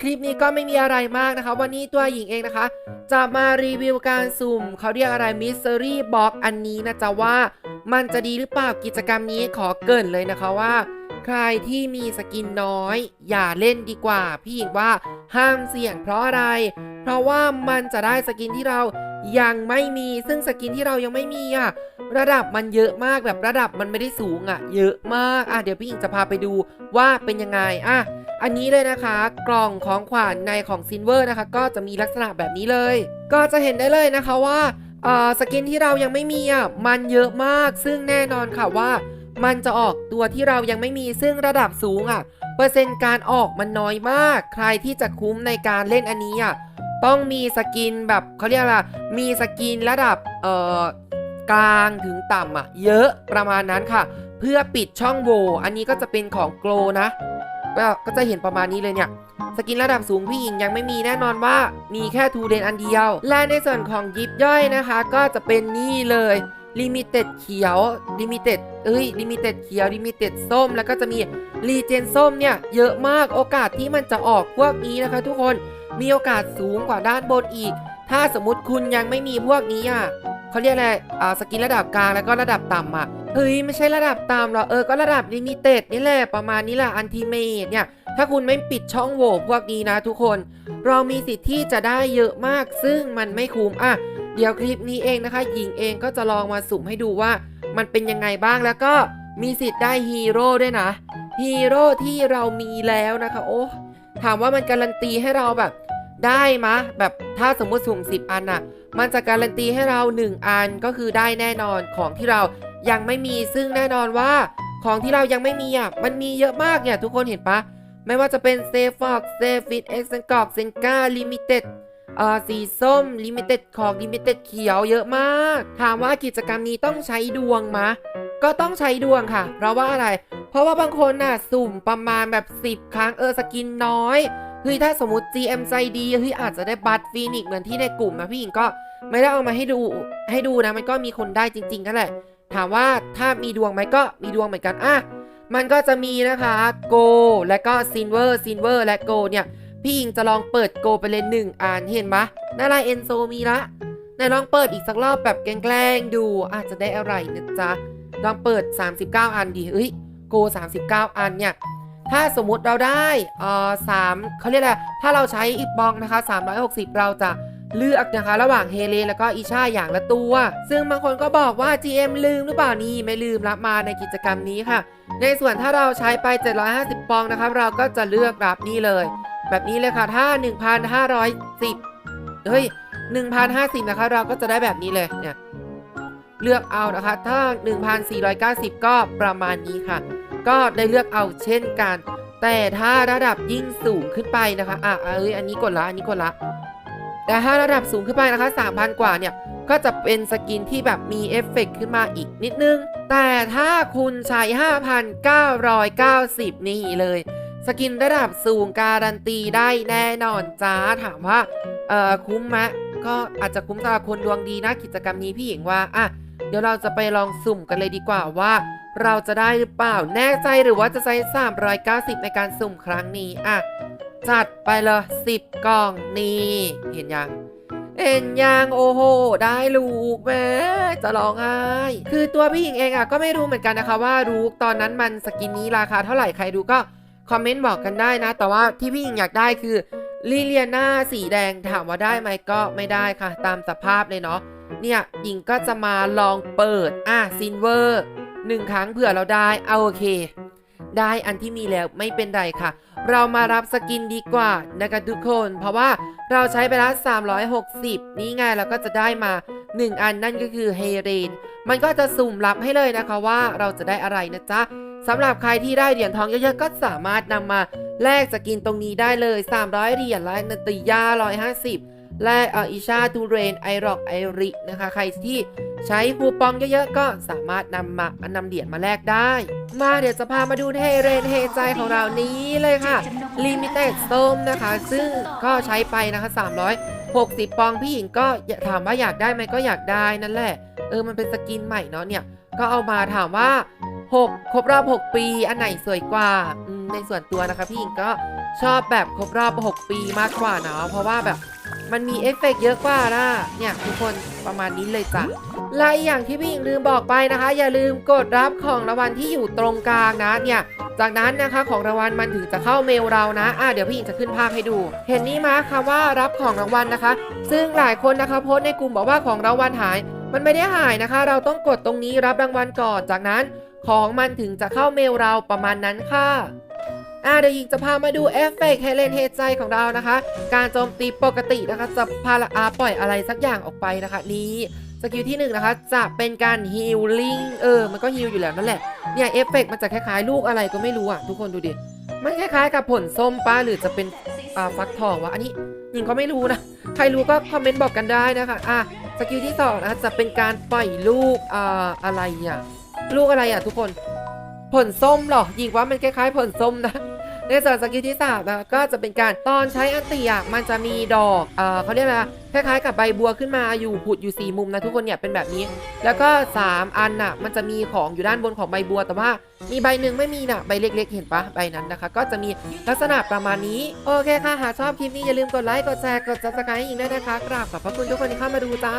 คลิปนี้ก็ไม่มีอะไรมากนะคะ วันนี้ตัวหญิงเองนะคะ จะมารีวิวการสุ่ม เขาเรียกอะไรมิสซิรี่บ็อกอันนี้นะจ๊ะว่า มันจะดีหรือเปล่ากิจกรรมนี้ขอเกินเลยนะคะว่า ใครที่มีสกินน้อย อย่าเล่นดีกว่า พี่หญิงว่าห้ามเสี่ยงเพราะอะไร เพราะว่ามันจะได้สกินที่เรายังไม่มีซึ่งสกินที่เรายังไม่มีอะระดับมันเยอะมากแบบระดับมันไม่ได้สูงอะ เยอะมากอะเดี๋ยวพี่หญิงจะพาไปดูว่าเป็นยังไงอะ อันนี้เลยนะคะ กล่องของขวัญในของซินเวอร์นะคะ ก็จะมีลักษณะแบบนี้เลย ก็จะเห็นได้เลยนะคะว่าสกินที่เรายังไม่มีอะมันเยอะมากซึ่งแน่นอนค่ะว่า มันจะออกตัวที่เรายังไม่มีซึ่งระดับสูงอะ เปอร์เซ็นต์การออกมันน้อยมาก ใครที่จะคุ้มในการเล่นอันนี้อะต้องมีสกินแบบเขาเรียกอะไรมีสกินระดับเอ่อกลางถึงต่ำอะเยอะประมาณนั้นค่ะ เพื่อปิดช่องโหว่อันนี้ก็จะเป็นของโกลนะ ก็จะเห็นประมาณนี้เลยเนี่ยสกินระดับสูงพี่หญิงยังไม่มีแน่นอนว่ามีแค่ทูเดนอันเดียว และในส่วนของยิบย่อยนะคะ ก็จะเป็นนี่เลยลิมิเต็ดเขียวลิมิเต็ดเอ้ยลิมิเต็ดเขียวลิมิเต็ดส้ม แล้วก็จะมีรีเจนส้มเนี่ย เยอะมากโอกาสที่มันจะออกพวกนี้นะคะ ทุกคนมีโอกาสสูงกว่าด้านบนอีก ถ้าสมมติคุณยังไม่มีพวกนี้อะเขาเรียกอะไรอ่าสกินระดับกลางแล้วก็ระดับต่ำอะ เฮ้ยไม่ใช่ระดับต่ำหรอกเออก็ระดับลิมิเต็ดนี่แหละประมาณนี้แหละอันติเมตเนี่ย ถ้าคุณไม่ปิดช่องโหว่พวกนี้นะทุกคน เรามีสิทธิ์ที่จะได้เยอะมากซึ่งมันไม่คุ้มอะเดี๋ยวคลิปนี้เองนะคะหญิงเองก็จะลองมาสุ่มให้ดูว่า มันเป็นยังไงบ้างแล้วก็มีสิทธิ์ได้ฮีโร่ด้วยนะฮีโร่ที่เรามีแล้วนะคะโอ้ถามว่ามันการันตีให้เราแบบ ได้มะแบบถ้าสมมติสุ่ม10 อันน่ะมันจะการันตีให้เรา 1 อันก็คือได้แน่นอนของที่เรา ยังไม่มีซึ่งแน่นอนว่า ของที่เรายังไม่มีอะมันมีเยอะมากเนี่ย ทุกคนเห็นปะไม่ว่าจะเป็นเซฟอกเซฟิตเอ็กซ์กอกเซนกาลิมิเต็ดเอ่อสีส้มลิมิเต็ดของลิมิเต็ดเขียวเยอะมาก ถามว่ากิจกรรมนี้ต้องใช้ดวงมะ ก็ต้องใช้ดวงค่ะ เพราะว่าอะไร เพราะว่าบางคนน่ะสุ่มประมาณแบบ 10 ครั้งเออสกินน้อยเฮ้ยถ้าสมมติ GM ใจดีเฮ้ยอาจจะได้บัตฟีนิกเหมือนที่ในกลุ่มนะพี่หญิงก็ไม่ได้เอามาให้ดูให้ดูนะมันก็มีคนได้จริงๆกันแหละ ถามว่าถ้ามีดวงไหมก็มีดวงเหมือนกันอะมันก็จะมีนะคะโกและก็ซินเวอร์ซินเวอร์และโกเนี่ย พี่หญิงจะลองเปิดโกไปเลยหนึ่งอันเห็นปะนาลายเอนโซมีละไหนลองเปิดอีกสักรอบแบบแกล้งดูอาจจะได้อะไรนะจ๊ะลองเปิด 39 อันดิเอ้ยโก 39 อันเนี่ย ถ้าสมมุติเราได้เอ่อสามเขาเรียกอะไรถ้าเราใช้อีกบองนะคะ 360 เราจะ เลือกนะคะ ระหว่างเฮเลแล้วก็อีชาอย่างละตัว ซึ่งบางคนก็บอกว่า GM ลืมหรือเปล่านี่ไม่ลืมรับมาในกิจกรรมนี้ค่ะ ในส่วนถ้าเราใช้ไป 750 ปองนะครับ เราก็จะเลือกรับนี่เลย แบบนี้เลยค่ะถ้า 1,510เฮ้ย1,050นะคะเราก็จะได้แบบนี้เลยเนี่ยเลือกเอานะคะ ถ้า 1,490 ก็ประมาณนี้ค่ะ ก็ได้เลือกเอาเช่นกัน แต่ถ้าระดับยิ่งสูงขึ้นไปนะคะ อะเอ้ยอันนี้กดละ อันนี้กดละ แต่ถ้าระดับสูงขึ้นไปนะคะ 3,000 กว่าเนี่ย ก็จะเป็นสกินที่แบบมีเอฟเฟกต์ขึ้นมาอีกนิดนึง แต่ถ้าคุณใช้ 5,990 นี่เลย สกินระดับสูงการันตีได้แน่นอนจ้า ถามว่า เอ่อคุ้มไหมก็อาจจะคุ้มสำหรับคนดวงดีนะกิจกรรมนี้พี่หญิงว่า อะ เดี๋ยวเราจะไปลองสุ่มกันเลยดีกว่าว่า เราจะได้หรือเปล่าแน่ใจหรือว่าจะใช้ 390 ในการสุ่มครั้งนี้อะ จัดไปเลย10กล่องนี่ เห็นยังเห็นยังโอ้โห ได้ลูกแม่จะร้องไห้คือตัวพี่หญิงเองอะก็ไม่รู้เหมือนกันนะคะว่ารู้ตอนนั้นมันสกินนี้ราคาเท่าไหร่ใครรู้ก็คอมเมนต์บอกกันได้นะ แต่ว่าที่พี่หญิงอยากได้คือลิเลียนาสีแดงถามว่าได้ไหมก็ไม่ได้ค่ะ ตามสภาพเลยเนาะเนี่ยหญิงก็จะมาลองเปิดอะซินเวอร์หนึ่งครั้งเผื่อเราได้เอาโอเค ได้อันที่มีแล้วไม่เป็นไรค่ะ เรามารับสกินดีกว่านะคะทุกคน เพราะว่าเราใช้ไปแล้ว360 นี่ไงเราก็จะได้มา 1 อันนั่นก็คือเฮเรน มันก็จะสุ่มรับให้เลยนะคะว่าเราจะได้อะไรนะจ๊ะสำหรับใครที่ได้เหรียญทองเยอะๆก็สามารถนำมาแลกสกินตรงนี้ได้เลย 300 เหรียญและนติยา150 และออิชาทูเรนไอร็อกไอรินะคะ ใครที่ใช้คูปองเยอะๆ ก็สามารถนำมานำเหรียญมาแลกได้ มาเดี๋ยวจะพามาดูเฮเรนเฮใจของเรานี้เลยค่ะลิมิเต็ดส้มนะคะ ซึ่งก็ใช้ไปนะคะ 360 ปองพี่หญิงก็ถามว่าอยากได้ไหมก็อยากได้นั่นแหละ เออมันเป็นสกินใหม่เนาะเนี่ย ก็เอามาถามว่า 6 ครบรอบ 6 ปี อันไหนสวยกว่าในส่วนตัวนะคะพี่หญิงก็ชอบแบบครบรอบ 6 ปีมากกว่าเนาะเพราะว่าแบบ มันมีเอฟเฟกต์เยอะกว่านะเนี่ยทุกคนประมาณนี้เลยจ้ะและอีกอย่างที่พี่หญิงลืมบอกไปนะคะ อย่าลืมกดรับของรางวัลที่อยู่ตรงกลางนะเนี่ยจากนั้นนะคะของรางวัลมันถึงจะเข้าเมลเรานะอะเดี๋ยวพี่หญิงจะขึ้นภาพให้ดู เห็นนี่มาค่ะว่ารับของรางวัลนะคะ ซึ่งหลายคนนะคะโพสต์ในกลุ่มบอกว่าของรางวัลหาย มันไม่ได้หายนะคะ เราต้องกดตรงนี้รับรางวัลก่อนจากนั้น ของมันถึงจะเข้าเมลเราประมาณนั้นค่ะ อ่าเดี๋ยวหญิงจะพามาดูเอฟเฟกต์เฮเลนเฮใจของเรานะคะ การโจมตีปกตินะคะ จะพาละอาปล่อยอะไรสักอย่างออกไปนะคะ นี่สกิลที่หนึ่งนะคะจะเป็นการฮีลลิ่งเออ มันก็ฮีลอยู่แล้วนั่นแหละเนี่ยเอฟเฟกต์มันจะคล้ายๆ ลูกอะไรก็ไม่รู้อะทุกคนดูดิ มันคล้ายๆ กับผลส้มป้าหรือจะเป็นอ่าฟักทองวะอันนี้หญิงก็ไม่รู้นะ ใครรู้ก็คอมเมนต์บอกกันได้นะคะอะสกิลที่สองนะคะจะเป็นการปล่อยลูกอ่าอะไรอะลูกอะไรอะทุกคน ผลส้มหรอหญิงว่ามันคล้ายๆผลส้มนะในส่วนสกิลที่สามนะก็จะเป็นการตอนใช้อันติอะมันจะมีดอกเออเขาเรียกอะไรนะคล้ายๆ กับใบบัวขึ้นมาอยู่ผุดอยู่สี่มุมนะทุกคนเนี่ยเป็นแบบนี้ แล้วก็ 3 อันน่ะมันจะมีของอยู่ด้านบนของใบบัว แต่ว่ามีใบหนึ่งไม่มีน่ะใบเล็ก ๆ เห็นปะใบนั้นนะคะ ก็จะมีลักษณะประมาณนี้โอเคค่ะหากชอบคลิปนี้อย่าลืมกดไลค์กดแชร์กด subscribe ให้หญิงด้วยนะคะกราบขอบพระคุณทุกคนที่เข้ามาดูจ้า